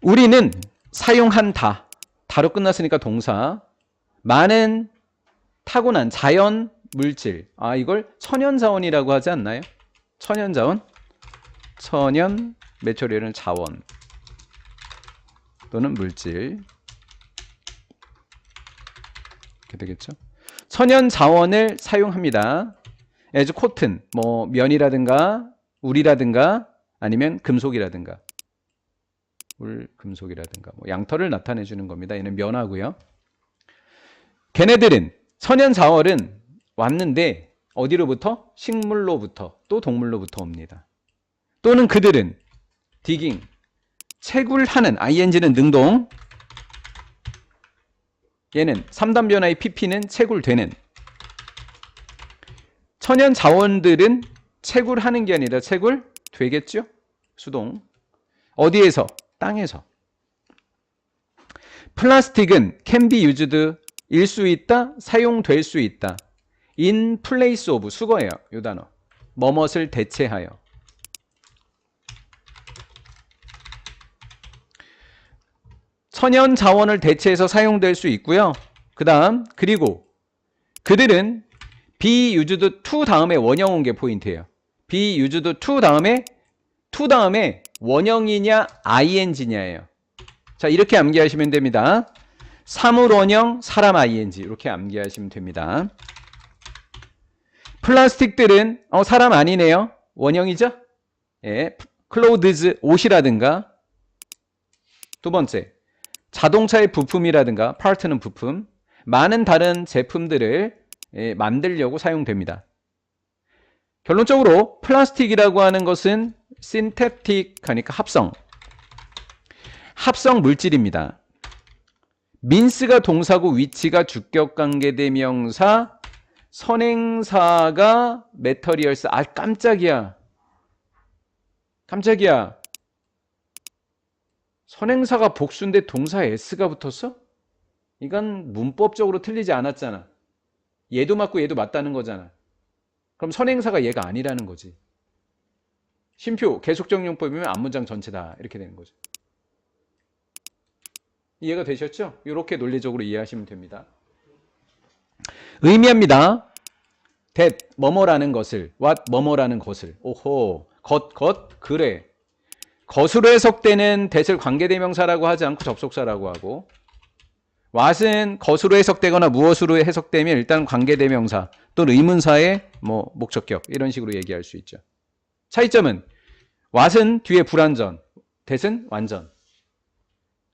우리는 사용한다. 다로 끝났으니까 동사. 많은 타고난 자연 물질. 아, 이걸 천연자원이라고 하지 않나요? 천연자원? 천연 메토리얼은 자원 또는 물질. 이렇게 되겠죠? 천연 자원을 사용합니다. as 코튼, 뭐 면이라든가 우리라든가 아니면 금속이라든가 울 금속이라든가 뭐 양털을 나타내 주는 겁니다. 얘는 면하고요. 걔네들은 천연 자원은 왔는데 어디로부터? 식물로부터 또 동물로부터 옵니다. 또는 그들은 디깅 채굴하는 ing는 능동 얘는 3단 변화의 pp는 채굴되는 천연 자원들은 채굴하는 게 아니라 채굴 되겠죠? 수동 어디에서? 땅에서 플라스틱은 can be used 일수 있다 사용될 수 있다 in place of 수거예요 요 단어 뭐뭇을 대체하여 천연 자원을 대체해서 사용될 수 있고요. 그 다음, 그리고 그들은 be used to 다음에 원형 온 게 포인트예요. be used to 다음에 to 다음에 원형이냐 ing냐예요. 자, 이렇게 암기하시면 됩니다. 사물 원형, 사람 ing 이렇게 암기하시면 됩니다. 플라스틱들은 어, 사람 아니네요. 원형이죠? 예, 클로드즈 옷이라든가 두 번째 자동차의 부품이라든가 파트는 부품, 많은 다른 제품들을 예, 만들려고 사용됩니다. 결론적으로 플라스틱이라고 하는 것은 신테틱 하니까 합성, 합성 물질입니다. 민스가 동사고 위치가 주격 관계 대명사, 선행사가 메터리얼스. 아 깜짝이야. 깜짝이야. 선행사가 복수인데 동사 s가 붙었어? 이건 문법적으로 틀리지 않았잖아. 얘도 맞고 얘도 맞다는 거잖아. 그럼 선행사가 얘가 아니라는 거지. 심표 계속정용법이면 앞문장 전체다 이렇게 되는 거죠. 이해가 되셨죠? 이렇게 논리적으로 이해하시면 됩니다. 의미합니다. that 뭐뭐라는 것을 what 뭐뭐라는 것을 오호 것 것 그래 것으로 해석되는 that을 관계대명사라고 하지 않고 접속사라고 하고 what은 것으로 해석되거나 무엇으로 해석되면 일단 관계대명사 또는 의문사의 뭐 목적격 이런 식으로 얘기할 수 있죠. 차이점은 what은 뒤에 불완전, that은 완전.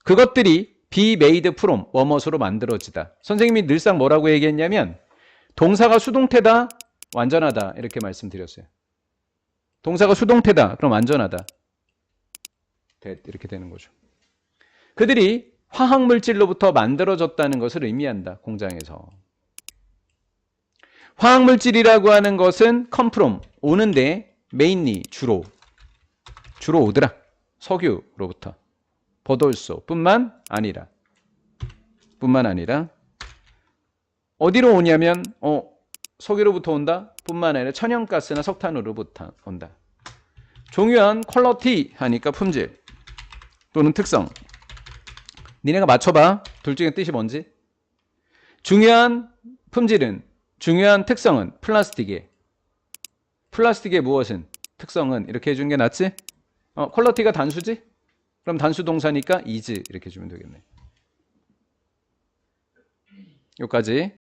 그것들이 be made from 뭐뭇으로 만들어지다. 선생님이 늘상 뭐라고 얘기했냐면 동사가 수동태다, 완전하다 이렇게 말씀드렸어요. 동사가 수동태다, 그럼 완전하다. 이렇게 되는 거죠. 그들이 화학 물질로부터 만들어졌다는 것을 의미한다. 공장에서. 화학 물질이라고 하는 것은 from 오는데 mainly 주로 주로 오더라. 석유로부터. 버돌소 뿐만 아니라 뿐만 아니라 어디로 오냐면 어 석유로부터 온다 뿐만 아니라 천연가스나 석탄으로부터 온다. 종유한 퀄러티 하니까 품질 또는 특성. 니네가 맞춰봐. 둘 중에 뜻이 뭔지. 중요한 품질은 중요한 특성은 플라스틱의 플라스틱의 무엇은 특성은 이렇게 해준 게 낫지? 어, 퀄러티가 단수지? 그럼 단수 동사니까 is 이렇게 주면 되겠네. 여기까지